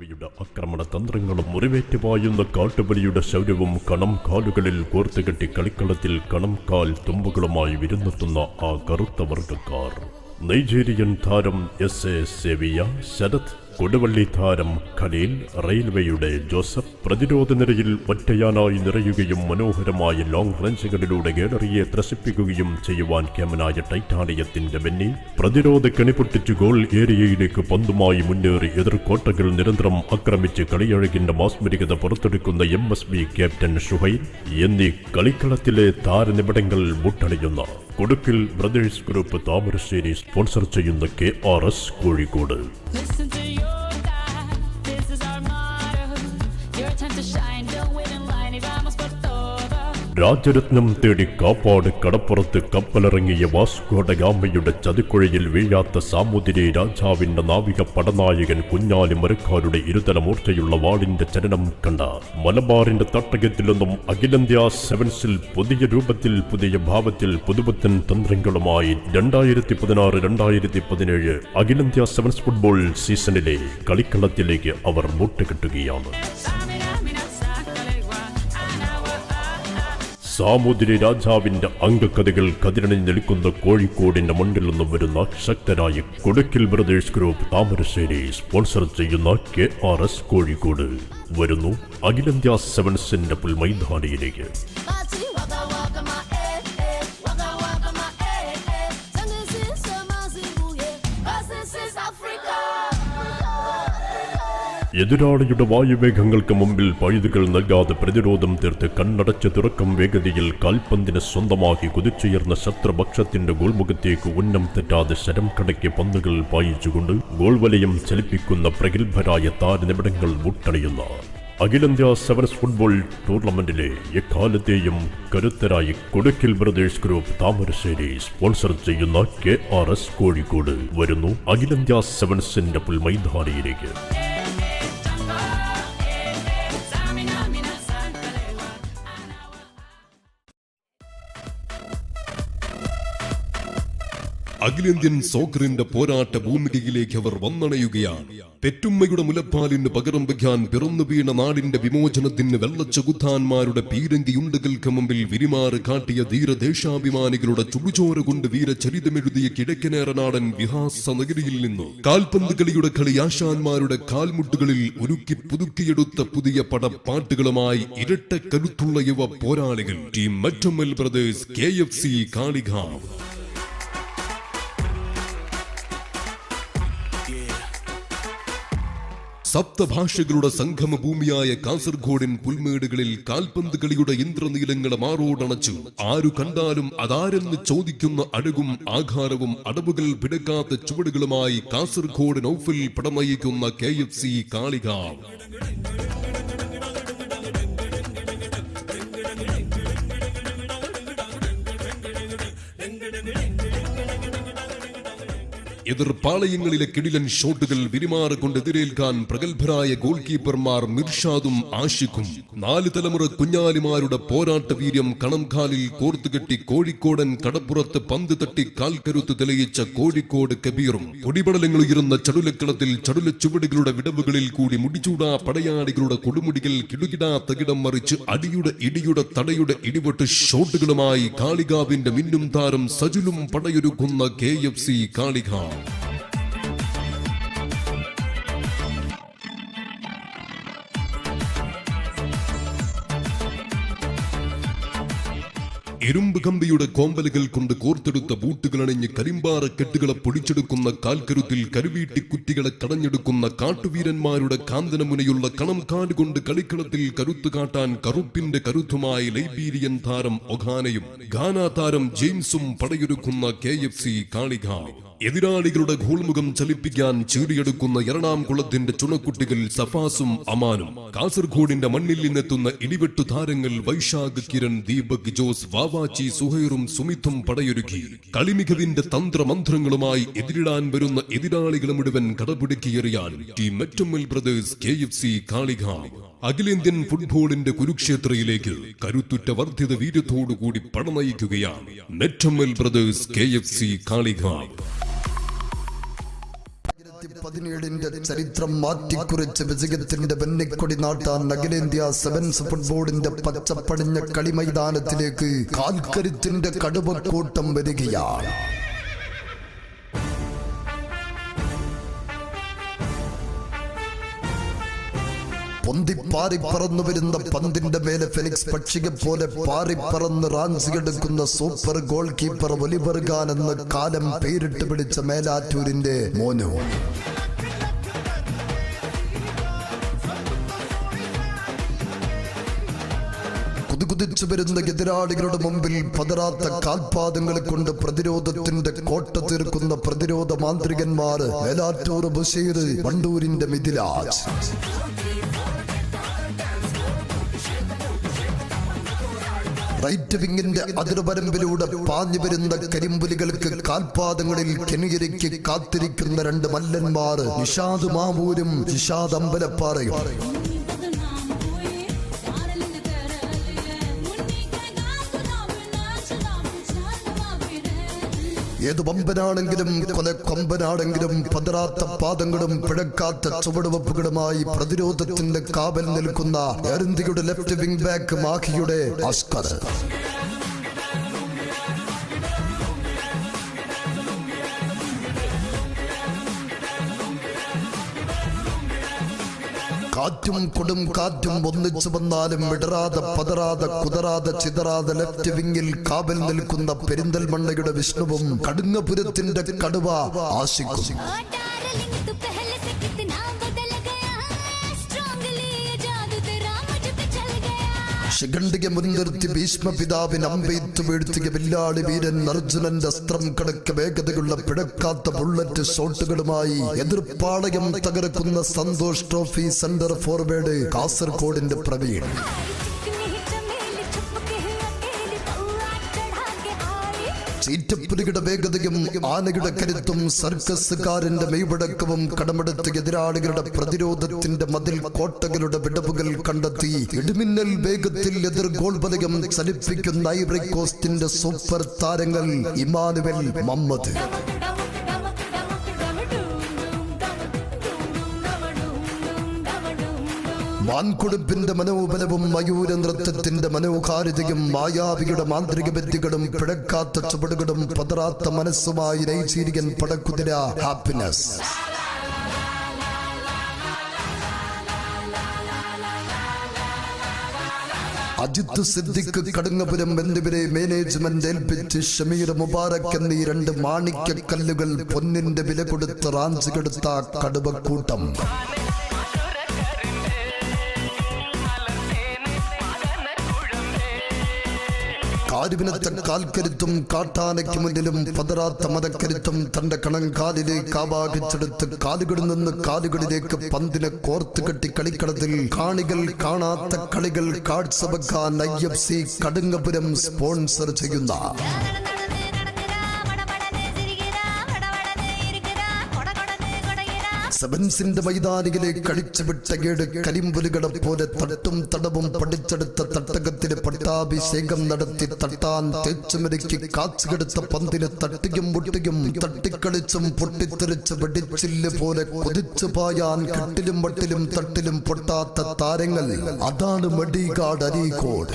കടുവയുടെ ആക്രമണ തന്ത്രങ്ങളും മുറിവേറ്റ് പായുന്ന കാട്ടുപലിയുടെ ശൗര്യവും കണം കാലുകളിൽ കോർത്തുകെട്ടി കളിക്കളത്തിൽ കണം കാൽ തുമ്പുകളുമായി വിരുന്നെത്തുന്ന ആ കറുത്ത വർഗക്കാർ നൈജീരിയൻ താരം എസ് എ സെവിയ ശരത് കൊടുവള്ളി താരം ഖലീൽ റെയിൽവേയുടെ ജോസഫ് പ്രതിരോധ നിരയിൽ ഒറ്റയാനായി നിറയുകയും മനോഹരമായ ലോങ് റഞ്ചുകളിലൂടെ ഗാലറിയെ ത്രസിപ്പിക്കുകയും ചെയ്യുവാൻ ക്യാമനായ ടൈറ്റാനിയത്തിന്റെ ബെന്നി പ്രതിരോധ കെണിപൊട്ടിച്ച് ഗോൾ ഏരിയയിലേക്ക് പന്തുമായി മുന്നേറി എതിർക്കോട്ടകൾ നിരന്തരം ആക്രമിച്ച് കളിയഴകിന്റെ മാസ്മരികത പുറത്തെടുക്കുന്ന M S B captain Shuhain എന്നീ കളിക്കളത്തിലെ താരനിബിടങ്ങൾ മുട്ടണിയുന്ന. Kodukkil brothers group Thamarassery sponsor ചെയ്യുന്ന കെ ആർ എസ് കോഴിക്കോട്. രാജരത്നം തേടി കാപ്പാട് കടപ്പുറത്ത് കപ്പലിറങ്ങിയ വാസ്കോഡഗാമയുടെ ചതിക്കുഴയിൽ വീഴാത്ത സാമൂതിരി രാജാവിന്റെ നാവിക പടനായകൻ കുഞ്ഞാലി മരക്കാരുടെ ഇരുതല മൂർച്ചയുള്ള വാളിന്റെ ചലനം കണ്ട മലബാറിന്റെ തട്ടകത്തിലൊന്നും അഖിലേന്ത്യാ സെവൻസിൽ പുതിയ രൂപത്തിൽ പുതിയ ഭാവത്തിൽ പുതുപുത്തൻ തന്ത്രങ്ങളുമായി രണ്ടായിരത്തി പതിനാറ് രണ്ടായിരത്തി പതിനേഴ് അഖിലേന്ത്യാ സെവൻസ് ഫുട്ബോൾ സീസണിലെ കളിക്കളത്തിലേക്ക് അവർ മുട്ടുകെട്ടുകയാണ്. സാമുദ്രി രാജാവിന്റെ അംഗക്കഥകൾ കതിരണിഞ്ഞെടുക്കുന്ന കോഴിക്കോടിന്റെ മണ്ണിൽ നിന്നും വരുന്ന ശക്തരായ Kodukkil brothers group Thamarassery sponsor ചെയ്യുന്ന കെ ആർ എസ് കോഴിക്കോട്. വരുന്നു അഖിലേന്ത്യാ സെവൻസിന്റെ പുൽമൈതാനിയിലേക്ക്. എതിരാളിയുടെ വായുവേഗങ്ങൾക്ക് മുമ്പിൽ പഴുതുകൾ നൽകാതെ പ്രതിരോധം തീർത്ത് കണ്ണടച്ച് തുറക്കം വേഗതയിൽ കാൽപന്തിനെ സ്വന്തമാക്കി കുതിച്ചുയർന്ന ശത്രുപക്ഷത്തിന്റെ ഗോൾമുഖത്തേക്ക് ഉന്നം തെറ്റാതെ ശരം കടക്കി പന്തുകൾ പായിച്ചുകൊണ്ട് ഗോൾവലയം ചലിപ്പിക്കുന്ന പ്രഗത്ഭരായ താരനിമിടങ്ങൾ മുട്ടണിയുന്ന. അഖിലേന്ത്യാ സെവൻസ് ഫുട്ബോൾ ടൂർണമെന്റിലെ എക്കാലത്തെയും കരുത്തരായി Kodukkil brothers group Thamarassery sponsor ചെയ്യുന്ന കെ ആർ എസ് കോഴിക്കോട് വരുന്നു അഖിലേന്ത്യാ സെവൻസിന്റെ പുൽമൈതാനിയിലേക്ക്. അഖിലേന്ത്യൻ സോക്കറിന്റെ പോരാട്ട ഭൂമികയിലേക്ക് അവർ വന്നണയുകയാണ്. പെറ്റുമ്മയുടെ മുലപ്പാലിന് പകരം വയ്ക്കാൻ പിറന്നു വീണ നാടിന്റെ വിമോചനത്തിന് വെള്ളച്ചകുത്താന്മാരുടെ പീരങ്കിയുണ്ടുകൾക്ക് മുമ്പിൽ വിരിമാറ് കാട്ടിയ ധീരദേശാഭിമാനികളുടെ ചുടുചോര കൊണ്ട് വീരചരിതമെഴുതിയ കിഴക്കനേറനാടൻ വിഹാസ നഗരിയിൽ നിന്ന് കാൽപന്ത് കളിയുടെ കളി ആശാന്മാരുടെ കാൽമുട്ടുകളിൽ ഒരുക്കി പുതുക്കിയെടുത്ത പുതിയ പടപ്പാട്ടുകളുമായി ഇരട്ട കരുത്തുള്ള യുവ പോരാളികൾ. Team Mattammal brothers K F C Kalikavu. സപ്തഭാഷകളുടെ സംഗമ ഭൂമിയായ കാസർഗോഡിൻ പുൽമേടുകളിൽ കാൽപന്ത് കളിയുടെ ഇന്ദ്രനീലങ്ങളെ മാറോടണച്ചു. ആരു കണ്ടാലും അതാരെന്ന് ചോദിക്കുന്ന അഴകും ആഘാരവും അടവുകൾ പിടക്കാത്ത ചുവടുകളുമായി കാസർഗോഡ് നൌഫിൽ പടമയിക്കുന്ന കെ എഫ് സി എതിർ പാളയങ്ങളിലെ കിടിലൻ ഷോട്ടുകൾ വിരിമാറ് കൊണ്ട് എതിരേൽക്കാൻ പ്രഗത്ഭരായ ഗോൾ കീപ്പർമാർ മിർഷാദും ആഷിഖും. നാല് തലമുറ കുഞ്ഞാലിമാരുടെ പോരാട്ട വീര്യം കണംകാലിൽ കോർത്തുകെട്ടി കോഴിക്കോടൻ കടപ്പുറത്ത് പന്ത് തട്ടി കാൽക്കരുത്ത് തെളിയിച്ച കോഴിക്കോട് കബീറും. പൊടിപടലങ്ങൾ ഉയരുന്ന ചടുലക്കളത്തിൽ ചടുല ചുവടുകളുടെ വിടവുകളിൽ കൂടി മുടിചൂടാ പടയാളികളുടെ കൊടുമുടികൾ കിടുകിടാ തകിടം മറിച്ച് അടിയുടെ ഇടിയുടെ തടയുടെ ഇടിപൊട്ട് ഷോട്ടുകളുമായി കാളികാവിന്റെ മിന്നും താരം സജുലും പടയൊരുക്കുന്ന കെ എഫ് സി കാളികാവ്. ഇരുമ്പ് കമ്പിയുടെ കോമ്പലുകൾ കൊണ്ട് കോർത്തെടുത്ത ബൂട്ടുകൾ അണിഞ്ഞ് കരിമ്പാറ കെട്ടുകളെ പൊടിച്ചെടുക്കുന്ന കാൽക്കരുത്തിൽ കരുവീട്ടി കുറ്റികളെ കടഞ്ഞെടുക്കുന്ന കാട്ടുവീരന്മാരുടെ കാന്തനമുനയുള്ള കണം കാടുകൊണ്ട് കളിക്കളത്തിൽ കരുത്തു കാട്ടാൻ കറുപ്പിന്റെ കരുത്തുമായി ലൈബീരിയൻ താരം ഒഖാനയും ഗാനാ താരം ജെയിംസും പടയൊരുക്കുന്ന കെ എഫ് സി കാളികാവ്. എതിരാളികളുടെ ഗോൾമുഖം ചലിപ്പിക്കാൻ ചീറിയെടുക്കുന്ന എറണാകുളത്തിന്റെ ചുണക്കുട്ടികൾ സഫാസും അമാനും. കാസർഗോഡിന്റെ മണ്ണിൽ നിന്നെത്തുന്ന ഇടിവെട്ടു താരങ്ങൾ വൈശാഖ് കിരൺ ദീപക് ജോസ് വാവാച്ചി സുഹൈറും സുമിത്തും പടയൊരുക്കി. കളിമികവിന്റെ തന്ത്രമന്ത്രങ്ങളുമായി എതിരിടാൻ വരുന്ന എതിരാളികളെ മുഴുവൻ കടപിടുക്കിയെറിയാൻ team Mettammal brothers K F C Kalikavu. അഖിലേന്ത്യൻ ഫുട്ബോളിന്റെ കുരുക്ഷേത്രയിലേക്ക് കരുത്തുറ്റ വർദ്ധിത വീര്യത്തോടുകൂടി പടനയിക്കുകയാണ് Nettammal brothers K F C Kalikavu. പതിനേഴിന്റെ ചരിത്രം മാറ്റിക്കുറിച്ച് വിജയത്തിന്റെ വെന്നിക്കൊടി നാട്ടാൻ അഖിലേന്ത്യാ സെവൻസ് ഫുട്ബോളിന്റെ പച്ചപ്പടിഞ്ഞ കളിമൈതാനത്തിലേക്ക് കാൽക്കരുത്തിന്റെ കടുവക്കൂട്ടം വരികയാണ്. പൊന്തിപ്പാറി പറന്നു വരുന്ന പന്തിന്റെ മേലെ ഫെലിക്സ് പക്ഷിയെ പോലെ പാറി പറന്ന് റാഞ്ചിയെടുക്കുന്ന സൂപ്പർ ഗോൾ കീപ്പർ ഒലിവർ എന്ന കാലം പേരിട്ട് പിടിച്ച മേലാറ്റൂരിന്റെ മോനു. കുതികുതിച്ചു വരുന്ന എതിരാളികളുടെ മുമ്പിൽ പതറാത്ത കാൽപാദങ്ങളെ കൊണ്ട് പ്രതിരോധത്തിന്റെ കോട്ട തീർക്കുന്ന പ്രതിരോധ മാന്ത്രികന്മാർ മേലാറ്റൂർ ബഷീർ വണ്ടൂരിന്റെ മിഥിലാജ്. റൈറ്റ് വിങ്ങിന്റെ അതിർവരമ്പിലൂടെ പാഞ്ഞു വരുന്ന കരിമ്പുലികൾക്ക് കാൽപാദങ്ങളിൽ കെണിയിരിക്ക് കാത്തിരിക്കുന്ന രണ്ട് മല്ലന്മാർ നിഷാദ് മാവൂരും നിഷാദ് അമ്പലപ്പാറയും. ഏത് വമ്പനാണെങ്കിലും കൊല കൊമ്പനാണെങ്കിലും പതറാത്ത പാദങ്ങളും പിഴക്കാത്ത ചുവടുവപ്പുകളുമായി പ്രതിരോധത്തിന്റെ കാവൽ നിൽക്കുന്ന എയർ ഇന്ത്യയുടെ ലെഫ്റ്റ് വിംഗ് ബാക്ക് മാഹിയുടെ അസ്കർ കാറ്റും കൊടും കാറ്റും ഒന്നിച്ചു വന്നാലും വിടരാതെ പതറാതെ കുതറാതെ ചിതറാതെ ലെഫ്റ്റ് വിങ്ങിൽ കാവൽ നിൽക്കുന്ന പെരിന്തൽമണ്ണയുടെ വിഷ്ണുവും കടുങ്ങപുരത്തിന്റെ കടുവ ആശിക്കും. ശിഖണ്ഡിയെ മുൻനിർത്തി ഭീഷ്മ പിതാവിന് അമ്പെയ്ത്ത് വീഴ്ത്തിയ വില്ലാളി വീരൻ അർജുനന്റെ അസ്ത്രം കണക്ക് വേഗതയുള്ള പിഴക്കാത്ത ബുള്ളറ്റ് ഷോട്ടുകളുമായി എതിർപ്പാളയം തകർക്കുന്ന സന്തോഷ് ട്രോഫി സെന്റർ ഫോർവേഡ് കാസർഗോഡിന്റെ പ്രവീൺ. ചീറ്റപ്പുലിയുടെ വേഗതയും ആനയുടെ കരുത്തും സർക്കസുകാരന്റെ മെയ്വടക്കവും കടമെടുത്ത് എതിരാളികളുടെ പ്രതിരോധത്തിന്റെ മതിൽ കോട്ടകളുടെ വിടവുകൾ കണ്ടെത്തി ഇടിമിന്നൽ വേഗത്തിൽ എതിർ ഗോൾ വലയം ചലിപ്പിക്കുന്ന സൂപ്പർ താരങ്ങൾ ഇമാനുവൽ മമ്മദ്. डूम മാൻകൊടുപ്പിന്റെ മനോബലവും മയൂര നൃത്തത്തിന്റെ മനോഹാരിതയും മായാവിയുടെ മാന്ത്രിക വ്യക്തികളും പിഴക്കാത്ത ചുവടുകളും പതറാത്ത മനസ്സുമായി നൈജീരിയൻ പടക്കുതിര ഹാപ്പിനെസ് അജിത് സിദ്ദിഖ് കടുങ്ങപുരം എന്നിവരെ മാനേജ്മെന്റ് ഏൽപ്പിച്ച് ഷമീർ മുബാറക് എന്നീ രണ്ട് മാണിക്യക്കല്ലുകൾ പൊന്നിന്റെ വില കൊടുത്ത് റാഞ്ചിക്കെടുത്ത കടുവക്കൂട്ടം. കാരുവിനത്തെ കാൽക്കരുത്തും കാട്ടാനയ്ക്ക് മുന്നിലും പതറാത്ത മതക്കരുത്തും തന്റെ കണങ്കാലിലേക്ക് ആവാഹിച്ചെടുത്ത് കാലുകളിൽ നിന്ന് കാലുകളിലേക്ക് പന്തിനെ കോർത്ത് കെട്ടി കളിക്കളത്തിൽ കാണികൾ കാണാത്ത കളികൾ കാഴ്ചവെക്കാൻ I F C Kadungapuram sponsor ചെയ്യുന്ന സെവൻസിന്റെ മൈതാനിയിലേക്ക് അടിച്ചുവിട്ട ഏട് കരിമ്പുലുകളെ പോലെ തട്ടും തടവും പഠിച്ചെടുത്ത തട്ടകത്തിന് പട്ടാഭിഷേകം നടത്തി തട്ടാൻ തേച്ചുമരുക്കി കാച്ചുകെടുത്ത പന്തിനെ തട്ടിയും മുട്ടിയും തട്ടിക്കളിച്ചും പൊട്ടിത്തെറിച്ച് വെടിച്ചില്ല് പോലെ കൊതിച്ചു പായാൻ കെട്ടിലും വട്ടിലും തട്ടിലും പൊട്ടാത്ത താരങ്ങൾ അതാണ് മടികാട് അരീകോട്